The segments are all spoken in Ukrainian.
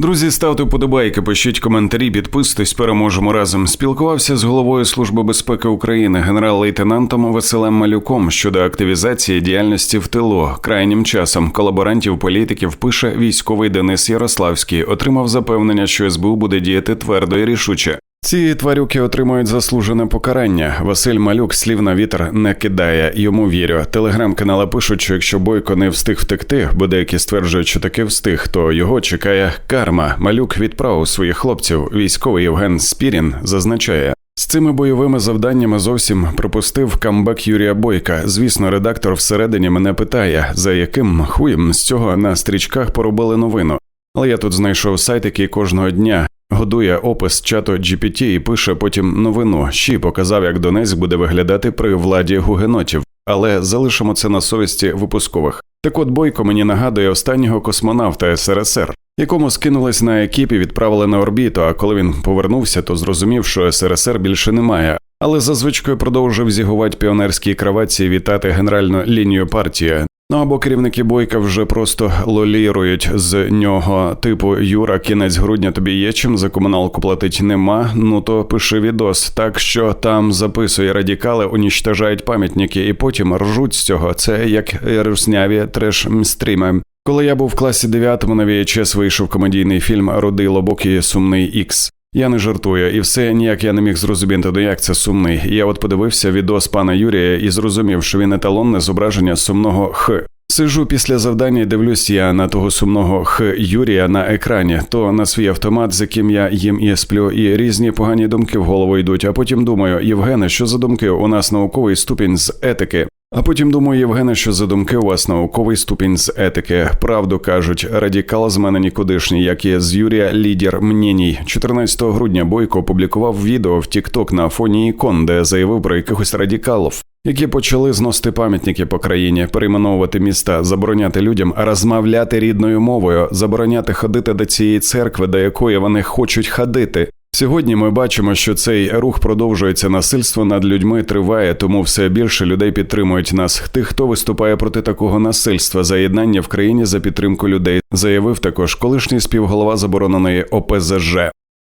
Друзі, ставте вподобайки, пишіть коментарі, підписуйтесь, переможемо разом. Спілкувався з головою Служби безпеки України генерал-лейтенантом Василем Малюком щодо активізації діяльності в тилу. Крайнім часом колаборантів політиків пише військовий Денис Ярославський. Отримав запевнення, що СБУ буде діяти твердо і рішуче. Ці тварюки отримують заслужене покарання. Василь Малюк слів на вітер не кидає. Йому вірю. Телеграм-канали пишуть, що якщо бойко не встиг втекти, бо деякі стверджують, що таки встиг, то його чекає карма. Малюк відправив своїх хлопців. Військовий Євген Спірін зазначає. З цими бойовими завданнями зовсім пропустив камбек Юрія Бойка. Звісно, редактор всередині мене питає, за яким хуєм з цього на стрічках поробили новину. Але я тут знайшов сайт, який кожного дня годує опис чату GPT і пише потім новину. Щі показав, як Донецьк буде виглядати при владі гугенотів, але залишимо це на совісті випускових. Так от Бойко мені нагадує останнього космонавта СРСР, якому скинулись на екіп і відправили на орбіту. А коли він повернувся, то зрозумів, що СРСР більше немає. Але зазвичай продовжив зігувати піонерській краваці вітати генеральну лінію партії. Ну або керівники бойка вже просто лолірують з нього, типу Юра, кінець грудня тобі є чим за комуналку платить нема. Ну то пиши відос. Так що там записує радікали, уніштажають пам'ятники і потім ржуть з цього. Це як русняві треш стріми. Коли я був в класі 9 на VHS вийшов комедійний фільм Рудий Лобок і Сумний Ікс. Я не жартую, і все ніяк я не міг зрозуміти, до як це сумний. Я от подивився відос пана Юрія і зрозумів, що він еталонне зображення сумного х. Сижу після завдання і дивлюсь я на того сумного х Юрія на екрані, то на свій автомат, з яким я їм і сплю, і різні погані думки в голову йдуть. А потім думаю, Євгене, що за думки? У нас науковий ступінь з етики. А потім думаю, Євгене, що за думки у вас науковий ступінь з етики. Правду кажуть, радікал з мене нікудишній, як і з Юрія лідер мнєній. 14 грудня Бойко опублікував відео в Тікток на фоні ікон, де заявив про якихось радікалів, які почали зносити пам'ятники по країні, перейменовувати міста, забороняти людям розмовляти рідною мовою, забороняти ходити до цієї церкви, до якої вони хочуть ходити. Сьогодні ми бачимо, що цей рух продовжується насильство над людьми триває, тому все більше людей підтримують нас. Тих, хто виступає проти такого насильства, заєднання в країні за підтримку людей, заявив також колишній співголова забороненої ОПЗЖ.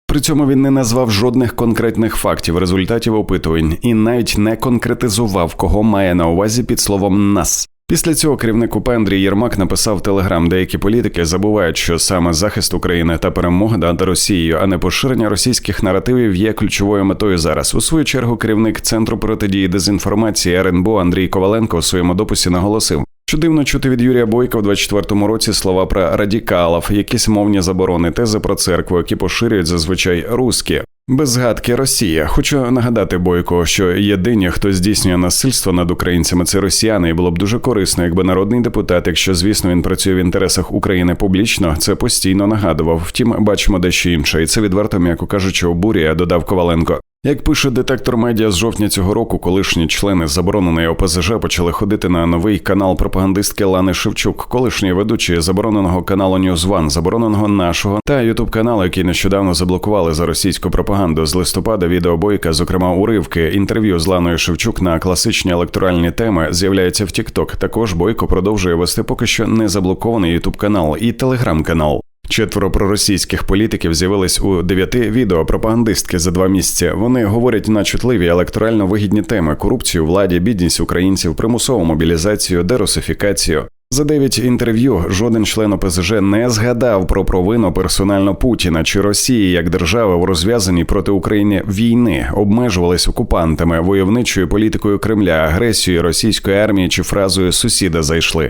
При цьому він не назвав жодних конкретних фактів, результатів опитувань і навіть не конкретизував, кого має на увазі під словом нас. Після цього керівник УП Андрій Єрмак написав телеграм. Деякі політики забувають, що саме захист України та перемога над Росією, а не поширення російських наративів є ключовою метою зараз. У свою чергу керівник центру протидії дезінформації РНБО Андрій Коваленко у своєму дописі наголосив. Що дивно чути від Юрія Бойка у 24-му році слова про радікалів, якісь мовні заборони, тези про церкву, які поширюють зазвичай русські. Без згадки Росія. Хочу нагадати Бойко, що єдині, хто здійснює насильство над українцями, це росіяни, і було б дуже корисно, якби народний депутат, якщо звісно він працює в інтересах України публічно, це постійно нагадував. Втім, бачимо дещо інше, і це відверто, м'яко кажучи, обурює, додав Коваленко. Як пише детектор медіа з жовтня цього року, колишні члени забороненої ОПЗЖ почали ходити на новий канал пропагандистки Лани Шевчук, колишні ведучі забороненого каналу Ньюзван, забороненого нашого та ютуб каналу, який нещодавно заблокували за російську пропаганду з листопада. Відеобойка, зокрема уривки інтерв'ю з Ланою Шевчук на класичні електоральні теми, з'являється в Тікток. Також Бойко продовжує вести поки що не заблокований ютуб канал і телеграм-канал. Четверо проросійських політиків з'явились у дев'яти відео пропагандистки за два місяці. Вони говорять на чутливі електорально вигідні теми: корупцію, владі, бідність українців, примусову мобілізацію, дерусифікацію. За дев'ять інтерв'ю жоден член ОПЗЖ не згадав про провину персонально Путіна чи Росії як держави в розв'язаній проти України війни, обмежувались окупантами, войовничою політикою Кремля, агресією російської армії чи фразою сусіда зайшли.